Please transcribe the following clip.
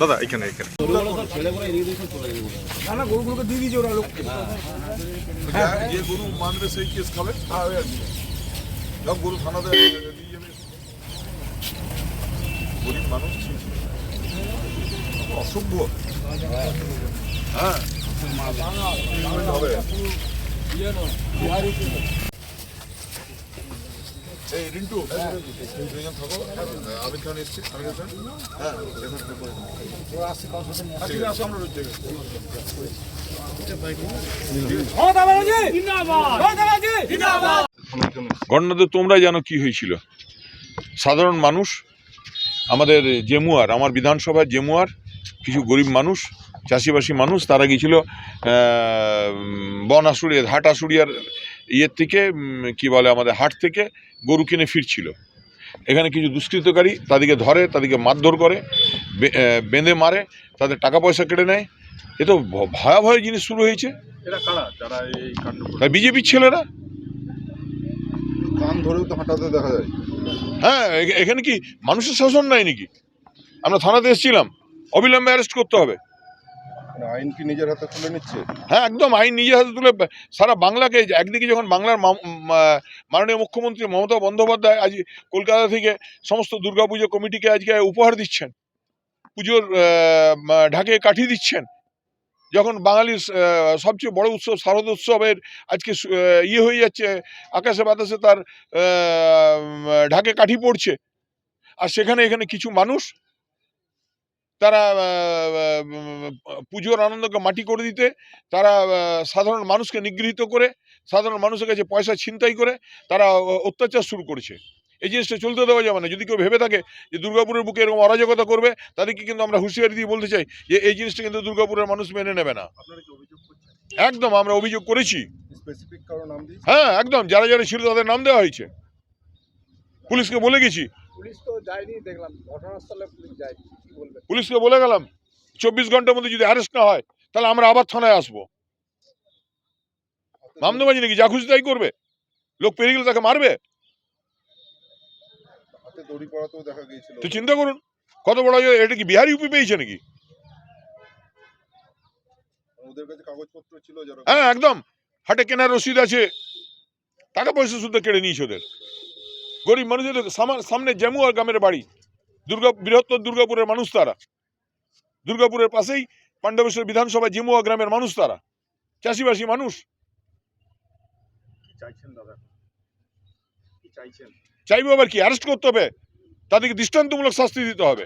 দাদা এখানে এখানে। না না গরুগুলোকে দিয়ে দিয়েছে ওরা লোক যে গরু মানবে সেই কেস খাবে। সব গরু থানাতে দিয়ে যাবে গরিব মানুষ অসভ্য। হ্যাঁ। হবে। এই রিন্টু দুজন থাকো আমির খান এসছি আমির খান? হ্যাঁ আমরা রয়েছে মমতা ব্যানার্জি জিন্দাবাদ মমতা ব্যানার্জি! জিন্দাবাদ! ঘটনাতে তোমরা জানো কি হয়েছিল। সাধারণ মানুষ আমাদের জেমুয়ার আমার বিধানসভার জেমুয়ার কিছু গরিব মানুষ চাষিবাসী মানুষ তারা গিয়েছিল বন আশুড়িয়ার হাট আশুড়িয়ার ইয়ের থেকে কি বলে আমাদের হাট থেকে গরু কিনে ফিরছিল। এখানে কিছু দুষ্কৃতকারী তাদেরকে ধরে তাদেরকে মারধর করে বেঁধে মারে তাদের টাকা পয়সা কেটে নেয়। এ তো ভয়াবহ জিনিস শুরু হয়েছে। এরা কারা? যারা এই কাণ্ড করে তাই বিজেপির ছেলেরা? কান ধরেও তো হাঁটাতে দেখা যায়। হ্যাঁ এখানে কি মানুষের শাসন নাই নাকি? আমরা থানাতে এসেছিলাম। অবিলম্বে অ্যারেস্ট করতে হবে। আইন কি নিজের হাতে তুলে নিচ্ছে? হ্যাঁ একদম, আইন নিজে হাতে তুলে সারা বাংলাকে একদিকে যখন বাংলার মাননীয় মুখ্যমন্ত্রী মমতা বন্দ্যোপাধ্যায় আজ কলকাতা থেকে সমস্ত দুর্গাপুজো কমিটিকে আজকে উপহার দিচ্ছেন। পুজোর ঢাকে কাঠি দিচ্ছেন। যখন বাঙালির সবচেয়ে বড় উৎসব, শারদ উৎসবের আজকে ইয়ে হয়ে যাচ্ছে, আকাশে বাতাসে তার ঢাকে কাঠি পড়ছে। আর সেখানে এখানে কিছু মানুষ তারা পুজোর আনন্দকে মাটি করে দিতে তারা সাধারণ মানুষকে নিগৃহীত করে সাধারণ মানুষের কাছে পয়সা ছিনতাই করে তারা অত্যাচার শুরু করেছে। এই জিনিসটা চলতে দেওয়া যাবে না। যদি কেউ ভেবে থাকে যে দুর্গাপুরের বুকে এরকম অরাজকতা করবে তাদেরকে কিন্তু আমরা হুঁশিয়ারি দিয়ে বলতে চাই যে এই জিনিসটা কিন্তু দুর্গাপুরের মানুষ মেনে নেবে না। একদম আমরা অভিযোগ করেছি। হ্যাঁ একদম। যারা যারা ছিল তাদের নাম দেওয়া হয়েছে। পুলিশকে বলে গেছি। পুলিশ তো যায়নি দেখলাম ঘটনাস্থলে পুলিশ যায়নি কি বলবেন পুলিশকে বলে গেলাম চব্বিশ ঘণ্টার মধ্যে যদি অ্যারেস্ট না হয় তাহলে আমরা আবার থানায় আসব। মামদাবাজি নাকি যা খুশি তাই করবে? লোক পেরিয়ে গেলে তাকে মারবে? তো চিন্তা করুন কত বড় এটা কি বিহার ইউপি পেয়েছে নাকি? হ্যাঁ একদম হাটে কেনার রসিদ আছে টাকা পয়সা শুদ্ধ কেড়ে নিয়েছে ওদের। গরিব মানুষদের সামনে আর গ্রামের বাড়ি। দুর্গা বৃহত্তর দুর্গাপুরের মানুষ তারা। দুর্গাপুরের পাশেই পাণ্ডবেশ্বর বিধানসভা জেমুয়া গ্রামের মানুষ তারা। চাষিবাসী মানুষ। কি চাইছেন দাদা? কি চাইছেন? চাইব আবার কি? অ্যারেস্ট করতে হবে। তাদেরকে দৃষ্টান্তমূলক শাস্তি দিতে হবে।